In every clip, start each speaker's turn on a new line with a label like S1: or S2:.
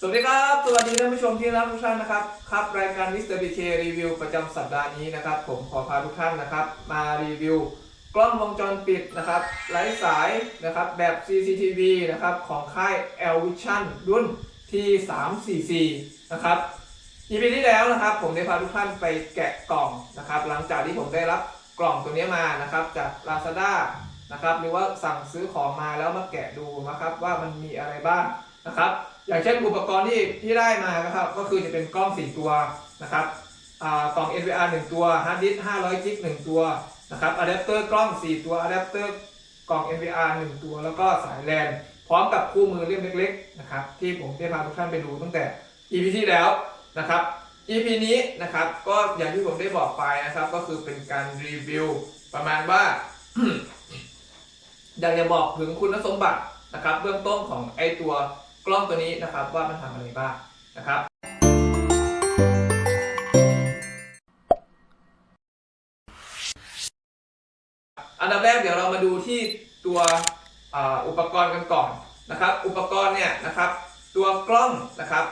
S1: สวัสดีครับ สวัสดีท่านผู้ชมที่รักทุกท่านนะครับ ครับ รายการมิสเตอร์บีเครีวิวประจำสัปดาห์นี้นะครับ ผมขอพาทุกท่านนะครับ มารีวิว กล้องวงจรปิดนะครับไร้สายนะครับแบบ CCTV นะครับของค่าย L Vision รุ่น T344 นะครับ EP ที่แล้วนะครับ ผมได้พาทุกท่านไปแกะกล่องนะครับ หลังจากที่ผมได้รับกล่องตัวนี้มานะครับ จาก Lazada นะครับ หรือว่าสั่งซื้อของมาแล้วมาแกะดูนะครับ ว่ามันมีอะไรบ้างนะครับ อย่างเช่นอุปกรณ์ที่ที่ได้มานะครับก็คือจะเป็นกล้อง 4 ตัวนะครับกล่อง NVR 1 ตัวฮาร์ดดิสก์500จิก1ตัวนะครับอะแดปเตอร์กล้อง 4 ตัวอะแดปเตอร์กล่อง NVR 1 ตัว แล้วก็สายแลนพร้อมกับคู่มือเล่มเล็กๆนะครับที่ผมได้พาทุกท่านไปดูตั้งแต่ EP ที่แล้วนะครับ EP นี้นะครับก็อย่างที่ผมได้บอกไปนะครับก็คือเป็นการรีวิวประมาณว่าอยากจะบอกถึงคุณสมบัตินะครับเบื้องต้นของไอตัว กล้องตัวนี้นะครับว่ามันทำอะไรบ้างนะครับอันดับแรกเดี๋ยวเรามาดูที่ตัวอุปกรณ์กันก่อนนะครับ อุปกรณ์เนี่ยนะครับ ตัวกล้องนะครับ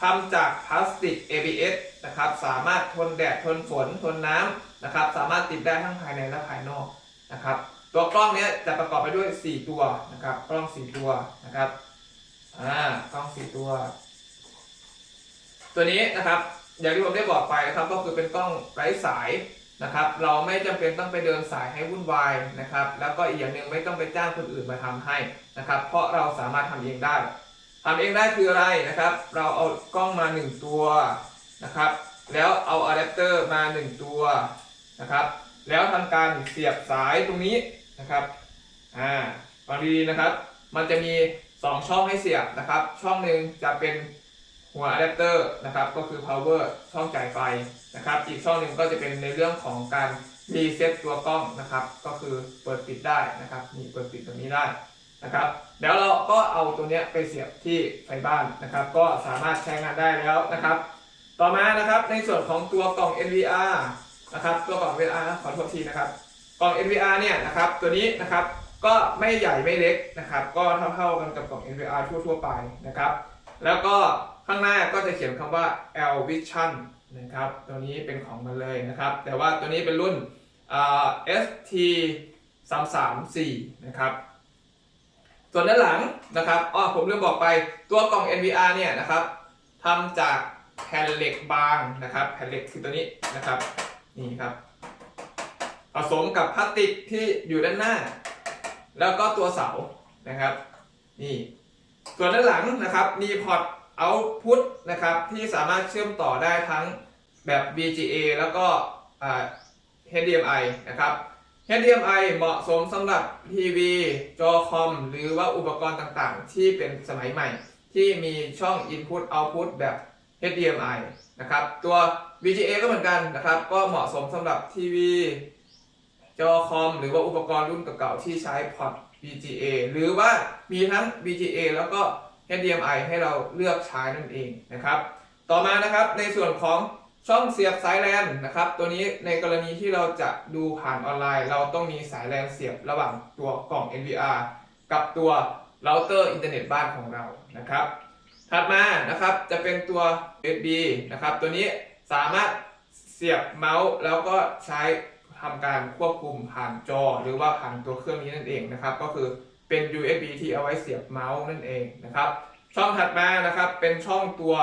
S1: ทำจากพลาสติก ABS นะครับ สามารถทนแดดทนฝนทนน้ำนะครับ สามารถติดได้ทั้งภายในและภายนอกนะครับ ตัวกล้องเนี้ยจะประกอบไปด้วย 4 ตัวนะครับ กล้อง 4 ตัวนะครับ อ่ากล้อง4ตัว ตัวนี้นะครับ อย่างที่ผมได้บอกไปนะครับ ก็คือเป็นกล้องไร้สายนะครับ เราไม่จำเป็นต้องไปเดินสายให้วุ่นวายนะครับ แล้วก็อีกอย่างหนึ่งไม่ต้องไปจ้างคนอื่นมาทำให้นะครับ เพราะเราสามารถทำเองได้ทำเองได้คืออะไรนะครับ เราเอากล้องมา 1 ตัวนะครับ แล้วเอาอะแดปเตอร์มา 1 ตัวนะครับ แล้วทำการเสียบสายตรงนี้นะครับ อ่าฟังดีๆนะครับ มันจะมี 2 ช่องให้เสียบนะครับ ช่องหนึ่งจะเป็นหัวอะแดปเตอร์นะครับ ก็คือ power ช่องจ่ายไฟนะครับ อีกช่องหนึ่งก็จะเป็นในเรื่องของการรีเซ็ตตัวกล้องนะครับ ก็คือเปิดปิดได้นะครับนี่เปิดปิดตรงนี้ได้นะครับเดี๋ยวเราก็เอาตัวเนี้ยไปเสียบที่ไฟบ้านนะครับ ก็สามารถใช้งานได้แล้วนะครับ ต่อมานะครับในส่วนของตัวกล่อง NVR นะครับ ตัวกล่อง NVR ขอโทษทีนะครับ กล่อง NVR เนี่ยนะครับ ตัวนี้นะครับ ก็ไม่ใหญ่ไม่เล็กนะครับ ก็เท่าๆกันกับกล่อง NVR ทั่วๆไปนะครับ แล้วก็ข้างหน้าก็จะเขียนคำว่า L Vision นะครับ ตัวนี้เป็นของมันเลยนะครับ แต่ว่าตัวนี้เป็นรุ่นอ่า ST 334นะครับส่วนด้านหลังนะครับอ๋อผมลืมบอกไปตัวกล่อง NVR เนี่ยนะครับทำจากแผ่นเหล็กบางนะครับ แผ่นเหล็กคือตัวนี้นะครับ นี่ครับ ผสมกับพลาสติกที่อยู่ด้านหน้า แล้วก็ตัวเสานะครับนี่ส่วนด้านหลังนะครับมีพอร์ตเอาพุตนะครับที่สามารถเชื่อมต่อได้ทั้งแบบ VGA แล้วก็ HDMI นะครับ HDMI เหมาะสมสำหรับทีวีจอคอม หรือว่าอุปกรณ์ต่างๆ ที่เป็นสมัยใหม่ ที่มีช่อง Input Output แบบ HDMI นะครับ ตัว VGA ก็เหมือนกันนะครับ ก็เหมาะสมสำหรับทีวี จอคอมหรือว่าอุปกรณ์รุ่นเก่าๆที่ใช้พอร์ต VGA หรือว่ามีทั้ง VGA แล้วก็ HDMI ให้เราเลือกใช้นั่นเองนะครับ ต่อมานะครับในส่วนของช่องเสียบสายแลนนะครับ ตัวนี้ในกรณีที่เราจะดูผ่านออนไลน์ เราต้องมีสายแลนเสียบระหว่างตัวกล่อง NVR กับตัวเราเตอร์อินเทอร์เน็ตบ้านของเรานะครับ ถัดมานะครับจะเป็นตัว USB นะครับ ตัวนี้สามารถเสียบเมาส์แล้วก็ใช้ ทำการควบคุมผ่านจอ หรือว่าผ่านตัวเครื่องนี้นั่นเองนะครับก็คือเป็น USB ที่เอาไว้เสียบเมาส์นั่นเองนะครับช่องถัดมานะครับเป็นช่องตัว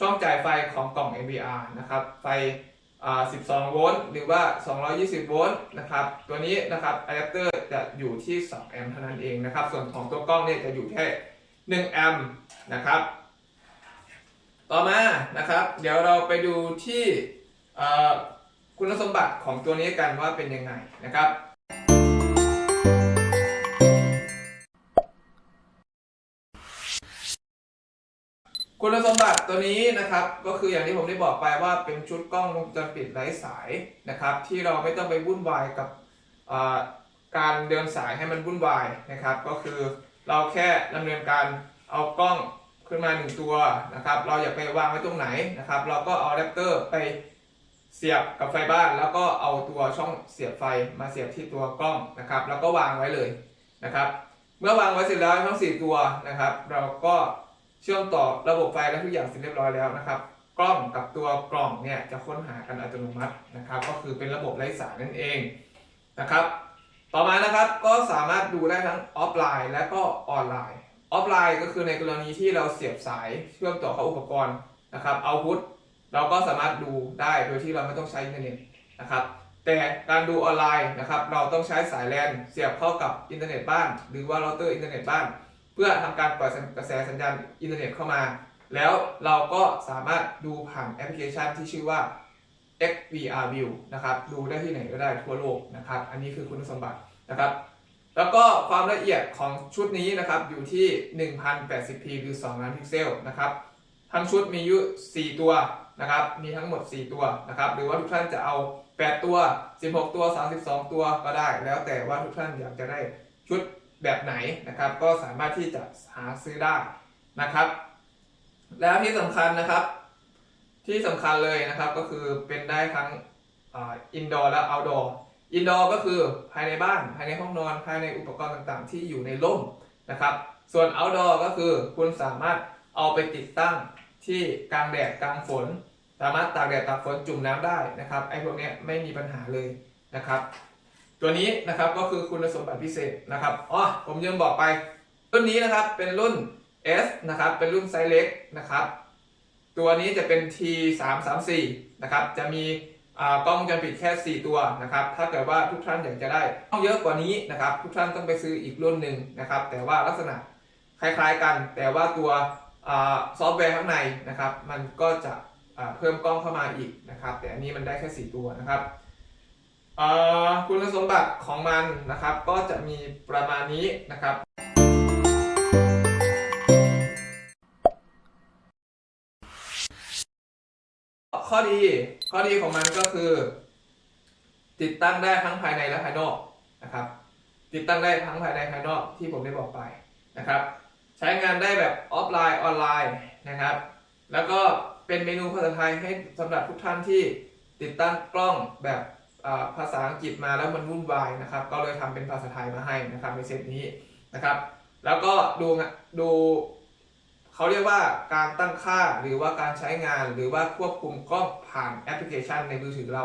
S1: ช่องจ่ายไฟของกล่อง NVR นะครับไฟ12 โวลต์หรือว่า 220 โวลต์นะครับตัวนี้นะครับอะแดปเตอร์จะอยู่ที่ 2 แอมป์เท่านั้นเองนะครับส่วนของตัวกล้องเนี่ยจะอยู่แค่ 1 แอมป์นะครับต่อมานะครับ เดี๋ยวเราไปดูที่ คุณสมบัติของตัวนี้กันว่าเป็นยังไงนะครับคุณสมบัติตัวนี้นะครับก็คืออย่างที่ผมได้บอกไปว่าเป็นชุดกล้องวงจรปิดไร้สายนะครับ ที่เราไม่ต้องไปวุ่นวายกับการเดินสายให้มันวุ่นวายนะครับ ก็คือเราแค่ดำเนินการเอากล้องขึ้นมาหนึ่งตัวนะครับ เราอยากไปวางไว้ตรงไหนนะครับ เราก็เอาแดปเตอร์ไป เสียบกับไฟบ้าน แล้วก็เอาตัวช่องเสียบไฟมาเสียบที่ตัวกล้องนะครับ แล้วก็วางไว้เลยนะครับ เมื่อวางไว้เสร็จแล้วทั้ง 4 ตัวนะครับ เราก็เชื่อมต่อระบบไฟและทุกอย่างเสร็จเรียบร้อยแล้วนะครับ กล้องกับตัวกล่องเนี่ยจะค้นหากันอัตโนมัตินะครับ ก็คือเป็นระบบไร้สายนั่นเองนะครับ ต่อมานะครับก็สามารถดูได้ทั้งออฟไลน์ และก็ออนไลน์ ออฟไลน์ก็คือในกรณีที่เราเสียบสายเชื่อมต่อเข้าอุปกรณ์นะครับเอาพุท เราก็สามารถดูได้โดยที่เราไม่ต้องใช้อินเทอร์เน็ตนะครับ แต่การดูออนไลน์นะครับ เราต้องใช้สายแลนเสียบเข้ากับอินเทอร์เน็ตบ้าน หรือว่าเราเตอร์อินเทอร์เน็ตบ้าน เพื่อทำการปล่อยกระแสสัญญาณอินเทอร์เน็ตเข้ามา แล้วเราก็สามารถดูผ่านแอปพลิเคชันที่ชื่อว่า XVR View นะครับ ดูได้ที่ไหนก็ได้ทั่วโลกนะครับ อันนี้คือคุณสมบัตินะครับ แล้วก็ความละเอียดของชุดนี้นะครับ อยู่ที่ 1080p หรือ 2 ล้านพิกเซลนะครับ ทั้งชุดมีอยู่ 4 ตัว นะครับ มีทั้งหมด 4 ตัวนะครับ หรือว่าทุกท่านจะเอา 8 ตัว 16 ตัว 32 ตัวก็ได้ แล้วแต่ว่าทุกท่านอยากจะได้ชุดแบบไหนนะครับ ก็สามารถที่จะหาซื้อได้นะครับ แล้วที่สำคัญนะครับ ที่สำคัญเลยนะครับก็คือเป็นได้ทั้งอินดอร์และเอาดอร์อินดอร์ก็คือภายในบ้านภายในห้องนอน ภายในอุปกรณ์ต่างๆ ที่อยู่ในร่มนะครับ ส่วนเอาดอร์ก็คือคุณสามารถเอาไปติดตั้ง ที่กลางแดดกลางฝน สามารถตากแดดตากฝนจุ่มน้ำได้นะครับไอ้พวกนี้ไม่มีปัญหาเลยนะครับ ตัวนี้นะครับก็คือคุณสมบัติพิเศษนะครับอ๋อผมยังบอกไป รุ่นนี้นะครับเป็นรุ่น S นะครับเป็นรุ่นไซส์เล็กนะครับ ตัวนี้จะเป็น T 3 3 4นะครับจะมีอ่ากล้องวงจรปิดแค่ 4 ตัวนะครับ ถ้าเกิดว่าทุกท่านอยากจะได้กล้องเยอะกว่านี้นะครับ ทุกท่านต้องไปซื้ออีกรุ่นหนึ่งนะครับ แต่ว่าลักษณะคล้ายๆกัน แต่ว่าตัว ซอฟต์แวร์ข้างในนะครับ มันก็จะเพิ่มกล้องเข้ามาอีกนะครับ แต่อันนี้มันได้แค่ 4 ตัวนะครับคุณสมบัติของมันนะครับ ก็จะมีประมาณนี้นะครับ ข้อดีข้อดีของมันก็คือ ติดตั้งได้ทั้งภายในและภายนอกนะครับ ติดตั้งได้ทั้งภายในภายนอกที่ผมได้บอกไปนะครับ ใช้งานได้แบบออฟไลน์ออนไลน์นะครับ แล้วก็เป็นเมนูภาษาไทยให้สำหรับทุกท่านที่ติดตั้งกล้องแบบภาษาอังกฤษมาแล้วมันวุ่นวายนะครับ ก็เลยทำเป็นภาษาไทยมาให้นะครับในเซตนี้นะครับ แล้วก็ดูงะดูเขาเรียกว่าการตั้งค่าหรือว่าการใช้งานหรือว่าควบคุมกล้องผ่านแอปพลิเคชันในมือถือเรา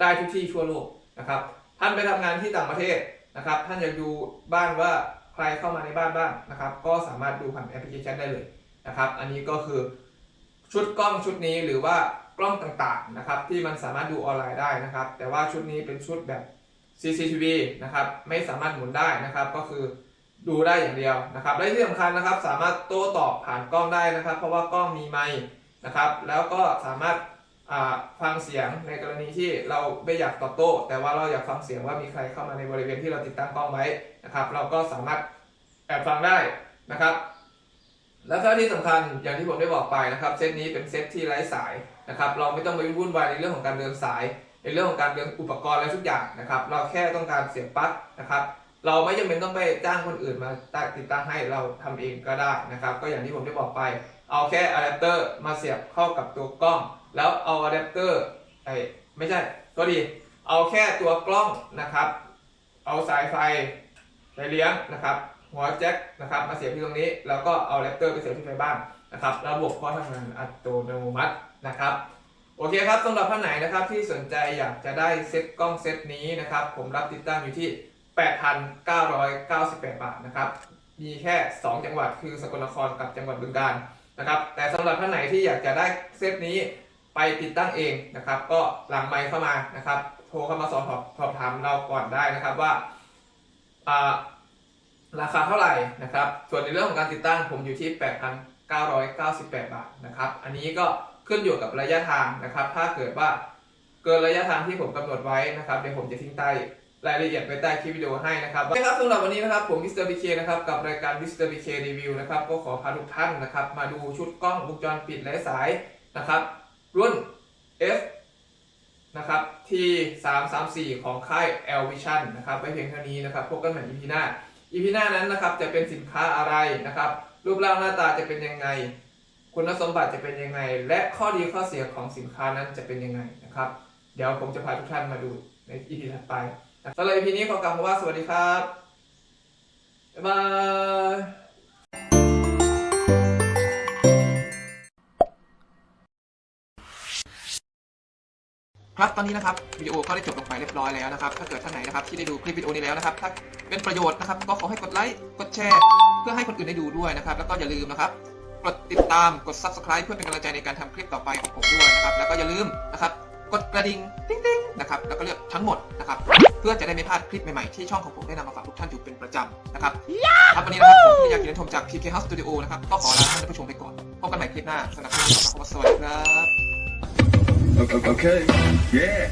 S1: ได้ทุกที่ทั่วโลกนะครับ ท่านไปทำงานที่ต่างประเทศนะครับ ท่านอยากดูบ้านว่า ใครเข้ามาในบ้านบ้างนะครับ ก็สามารถดูผ่านแอปพลิเคชันได้เลยนะครับ อันนี้ก็คือชุดกล้องชุดนี้หรือว่ากล้องต่างๆนะครับที่มันสามารถดูออนไลน์ได้นะครับ แต่ว่าชุดนี้เป็นชุดแบบ CCTV นะครับไม่สามารถหมุนได้นะครับ ก็คือดูได้อย่างเดียวนะครับและที่สำคัญนะครับ สามารถโต้ตอบผ่านกล้องได้นะครับ เพราะว่ากล้องมีไมค์นะครับ แล้วก็สามารถ ฟังเสียงในกรณีที่เราไม่อยากตอบโต้ แต่ว่าเราอยากฟังเสียงว่ามีใครเข้ามาในบริเวณที่เราติดตั้งกล้องไว้นะครับ เราก็สามารถแอบฟังได้นะครับ แล้วก็ที่สำคัญอย่างที่ผมได้บอกไปนะครับเซตนี้เป็นเซตที่ไร้สายนะครับ เราไม่ต้องไปวุ่นวายในเรื่องของการเดินสาย ในเรื่องของการเดินอุปกรณ์อะไรทุกอย่างนะครับ เราแค่ต้องการเสียบปลั๊กนะครับ เราไม่จำเป็นต้องไปจ้างคนอื่นมาติดตั้งให้เราทำเองก็ได้นะครับ ก็อย่างที่ผมได้บอกไป เอาแค่อะแดปเตอร์มาเสียบเข้ากับตัวกล้อง แล้วเอาอะแดปเตอร์ไอ้ไม่ใช่ก็ดี เอาแค่ตัวกล้องนะครับ เอาสายไฟไปเลี้ยงนะครับ หัวแจ็คนะครับ มาเสียบที่ตรงนี้ แล้วก็เอาอะแดปเตอร์ไปเสียบที่ไฟบ้านนะครับ ระบบก็ทำงานอัตโนมัตินะครับโอเคครับสำหรับท่านไหนนะครับที่สนใจอยากจะได้เซ็ตกล้องเซ็ตนี้นะครับ ผมรับติดตั้งอยู่ที่ 8,998 บาทนะครับ มีแค่ 2 จังหวัดคือสกลนครกับจังหวัดบึงกาฬนะครับ แต่สำหรับท่านไหนที่อยากจะได้เซ็ตนี้ ไปติดตั้งเองนะครับ ก็หลังไมค์เข้ามานะครับ โทรเข้ามาสอบสอบถามเราก่อนได้นะครับว่าราคาเท่าไหร่นะครับ ส่วนในเรื่องของการติดตั้งผมอยู่ที่ 8,998 บาทนะครับ อันนี้ก็ขึ้นอยู่กับระยะทางนะครับ ถ้าเกิดว่าเกินระยะทางที่ผมกำหนดไว้นะครับเดี๋ยวผมจะทิ้งใต้รายละเอียดไว้ใต้คลิปวิดีโอให้นะครับโอเคครับสำหรับวันนี้นะครับผมมิสเตอร์บีเคนะครับกับรายการมิสเตอร์บีเครีวิวนะครับก็ขอพาทุกท่านนะครับมาดูชุดกล้องวงจรปิดไร้สายนะครับ รุ่น F นะครับ T 3 3 4ของค่าย L Vision นะครับไว้เพียงเท่านี้นะครับพบกันใหม่ EP หน้า EP หน้านั้นนะครับจะเป็นสินค้าอะไรนะครับ รูปร่างหน้าตาจะเป็นยังไง คุณสมบัติจะเป็นยังไง และข้อดีข้อเสียของสินค้านั้นจะเป็นยังไงนะครับ เดี๋ยวผมจะพาทุกท่านมาดูใน EP ถัดไปสำหรับ EP นี้ขอกล่าวว่าสวัสดีครับบ๊ายบาย ครับตอนนี้นะครับวิดีโอก็ได้จบลงไปเรียบร้อยแล้วนะครับถ้าเกิดท่านไหนนะครับที่ได้ดูคลิปวิดีโอนี้แล้วนะครับถ้าเป็นประโยชน์นะครับ ก็ขอให้กดไลค์กดแชร์ เพื่อให้คนอื่นได้ดูด้วยนะครับ แล้วก็อย่าลืมนะครับกดติดตามกด subscribe เพื่อเป็นกำลังใจในการทำคลิปต่อไปของผมด้วยนะครับ แล้วก็อย่าลืมนะครับกดกระดิ่งติ๊งๆนะครับแล้วก็เลือกทั้งหมดนะครับเพื่อจะได้ไม่พลาดคลิปใหม่ๆที่ช่องของผมได้นำมาฝากทุกท่านอยู่เป็นประจำนะครับครับวันนี้นะครับผมที่อยากกินชมจาก PK House Studio นะครับก็ขอลาท่านผู้ชมไปก่อนพบกันใหม่คลิปหน้าสำหรับคลิปนี้ขอสวัสดีครับ
S2: Okay. Okay. Yeah.